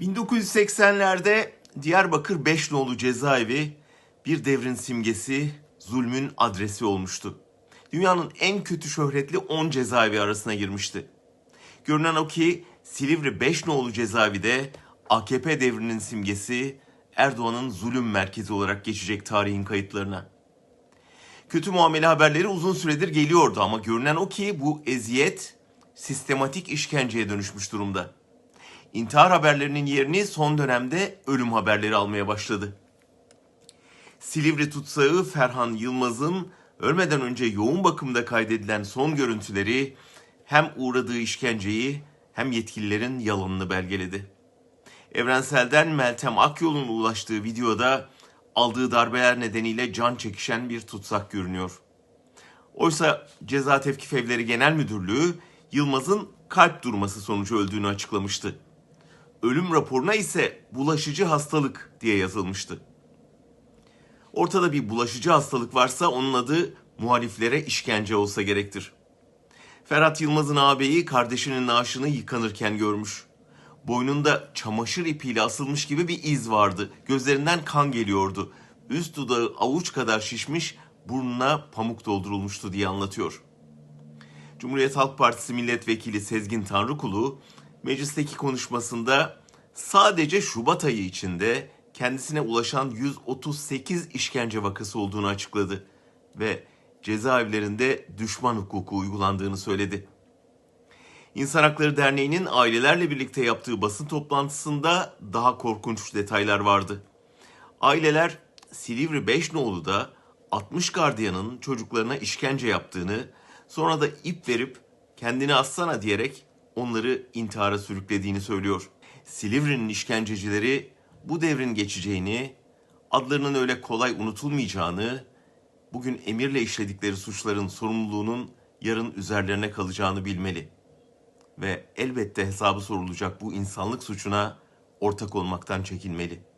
1980'lerde Diyarbakır Beşnolu cezaevi bir devrin simgesi, zulmün adresi olmuştu. Dünyanın en kötü şöhretli 10 cezaevi arasına girmişti. Görünen o ki Silivri Beşnolu cezaevi de AKP devrinin simgesi, Erdoğan'ın zulüm merkezi olarak geçecek tarihin kayıtlarına. Kötü muamele haberleri uzun süredir geliyordu ama görünen o ki bu eziyet sistematik işkenceye dönüşmüş durumda. İntihar haberlerinin yerini son dönemde ölüm haberleri almaya başladı. Silivri tutsağı Ferhan Yılmaz'ın ölmeden önce yoğun bakımda kaydedilen son görüntüleri hem uğradığı işkenceyi hem yetkililerin yalanını belgeledi. Evrensel'den Meltem Akyol'un ulaştığı videoda aldığı darbeler nedeniyle can çekişen bir tutsak görünüyor. Oysa Ceza Tevkif Evleri Genel Müdürlüğü Yılmaz'ın kalp durması sonucu öldüğünü açıklamıştı. Ölüm raporuna ise bulaşıcı hastalık diye yazılmıştı. Ortada bir bulaşıcı hastalık varsa onun adı muhaliflere işkence olsa gerektir. Ferhat Yılmaz'ın ağabeyi kardeşinin naaşını yıkanırken görmüş. Boynunda çamaşır ipiyle asılmış gibi bir iz vardı. Gözlerinden kan geliyordu. Üst dudağı avuç kadar şişmiş, burnuna pamuk doldurulmuştu diye anlatıyor. Cumhuriyet Halk Partisi milletvekili Sezgin Tanrıkulu meclisteki konuşmasında sadece Şubat ayı içinde kendisine ulaşan 138 işkence vakası olduğunu açıkladı ve cezaevlerinde düşman hukuku uygulandığını söyledi. İnsan Hakları Derneği'nin ailelerle birlikte yaptığı basın toplantısında daha korkunç detaylar vardı. Aileler Silivri Beşnoğlu'da 60 gardiyanın çocuklarına işkence yaptığını, sonra da ip verip kendini assana diyerek onları intihara sürüklediğini söylüyor. Silivri'nin işkencecileri bu devrin geçeceğini, adlarının öyle kolay unutulmayacağını, bugün emirle işledikleri suçların sorumluluğunun yarın üzerlerine kalacağını bilmeli. Ve elbette hesabı sorulacak bu insanlık suçuna ortak olmaktan çekinmeli.''